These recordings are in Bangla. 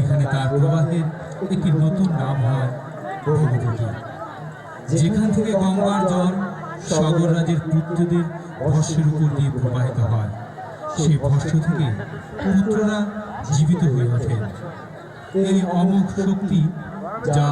এখানে তার প্রবাহের একটি নতুন নাম হয় ভগবতী যেখান থেকে গঙ্গার জল সগর রাজের পুত্রদের ভস্যের উপর দিয়ে প্রবাহিত হয়। সেই ভস্য থেকে পুত্ররা জীবিত হয়ে ওঠে। এই অমোঘ শক্তি যা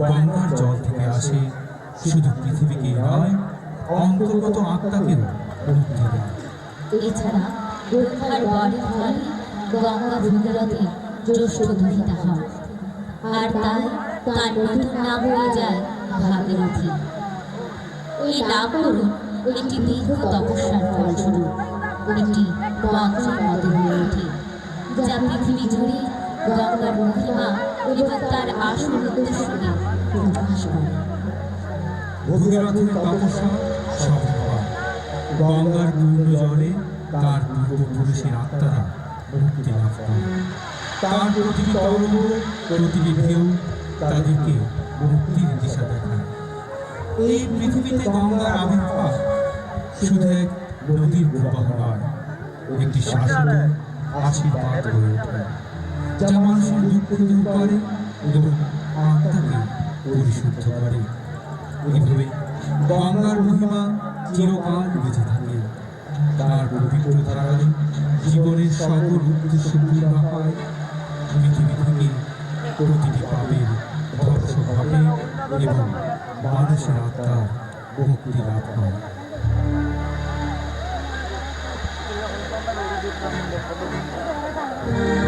গঙ্গার জল থেকে আসে, শুধু পৃথিবীকে নয়, অন্তর্গত আত্মাকেও এছাড়া গঙ্গা ভূমিরথে জ্যৈষ্ঠ দহিতা হয় আর তাই তার নতুন নাম হয়ে যায় ভাগীরথী। এই নামকরণ একটি দীর্ঘ তপস্যার ফলস্বরূপ একটি মন্ত্রের মতো হয়ে ওঠে, যা পৃথিবী জুড়ে গঙ্গার মহিমা এবং তার আসল উদ্দেশ্যকে প্রকাশ করে। গঙ্গার পূর্ণ জলে তার পূর্বপুরুষের আত্মারা মুক্তি লাভ করে। তার প্রতিটি তরঙ্গ প্রতিটি ঢেউ, তাদেরকে মুক্তির দিশা দেখায়। এই পৃথিবীতে গঙ্গার আবির্ভাব শুধু এক নদীর প্রবাহ নয়, একটি শাশ্বত আশীর্বাদ হয়ে ওঠে, যা মানুষের দুঃখ দূর করে এবং আত্মাকে পরিশুদ্ধ করে। এইভাবে গঙ্গার মহিমা চিরকাল বেঁচে থাকে। তার পবিত্র ধারায় জীবনের সকল উদ্দেশ্য পূর্ণ হয়। পৃথিবী থেকে প্রতিটি পাপের ধ্বংস ঘটে এবং মানুষের আত্মার মুক্তি লাভ হয় জগ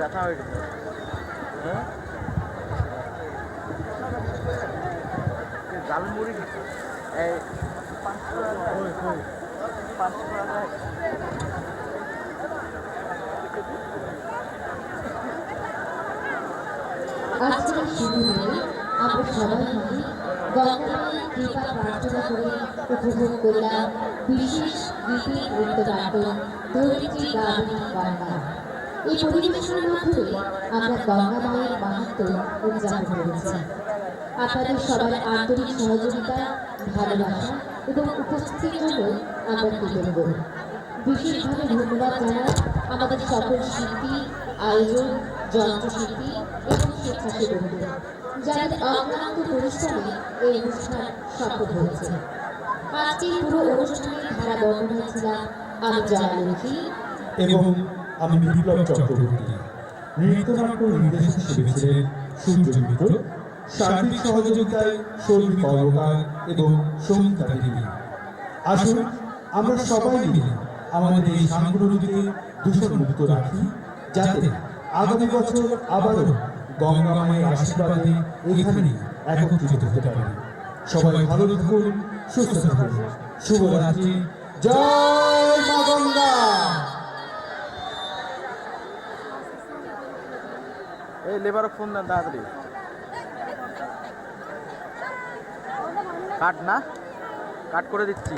দেখা হয়ে গেছে হ্যাঁ? জালমুড়ি এই পাঁচশো পাঁচশো টাকা আজকের আমরা সবাই মিলে গঙ্গামায়ের কৃপা প্রার্থনা করে উপভোগ করলাম বিশেষ গীতি ধরিত্রী গাবি গঙ্গা এই পরিবেশনের মাধ্যমে আমরা গঙ্গা মায়ের মাহাত্ম উদযাপন করেছি। আপনাদের সবার আন্তরিক সহযোগিতা, ভালোবাসা এবং উপস্থিতির জন্য আমরা কৃতজ্ঞ। বিশেষভাবে ধন্যবাদ জানাই আমাদের সকল শিল্পী, আয়োজক, যন্ত্রশিল্পী এবং স্বেচ্ছাসেবকদের, যাদের অক্লান্ত পরিশ্রমে এই অনুষ্ঠান সফল হয়েছে। আজকের পুরো অনুষ্ঠানের ধারা বর্ণনা ছিলাম আমি জয়ালক্ষ্মী এবং আমি বিপ্লব চক্রবর্তী। নৃত্যনাট্য নির্দেশক হিসেবে ছিলেন সূর্য মিত্র, সার্বিক সহযোগিতায় শর্মী কর্মকার এবং সঙ্গীতা দেবী আসুন, আমরা সবাই মিলে আমাদের এই সাঙ্গুর নদীকে দূষণ মুক্ত রাখি, যাতে আগামী বছর আবারও গঙ্গা মায়ের আশীর্বাদে এখানে একত্রিত হতে পারি। সবাই ভালো থাকুন, সুস্থ থাকুন। শুভরাত্রি। জয় মা গঙ্গা! এই লেবার ফোন দেন তাড়াতাড়ি। কাট না? কাট করে দিচ্ছি।